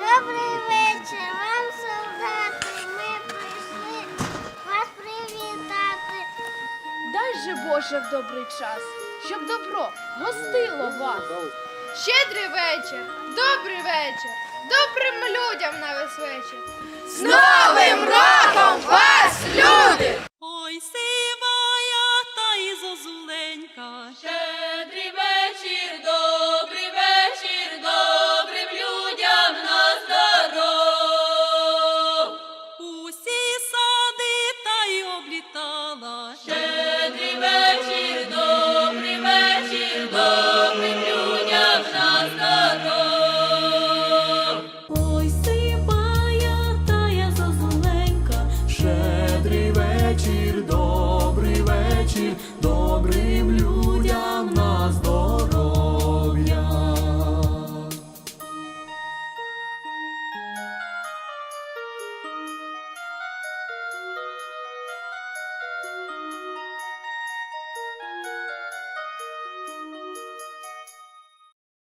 вечір вам, солдати. Ми прийшли вас привітати. Дай же Боже в добрий час, щоб добро гостило вас. Щедрий вечір, добрий вечір, добрим людям на весь вечір. З вечір, добрий вечір, добрим людям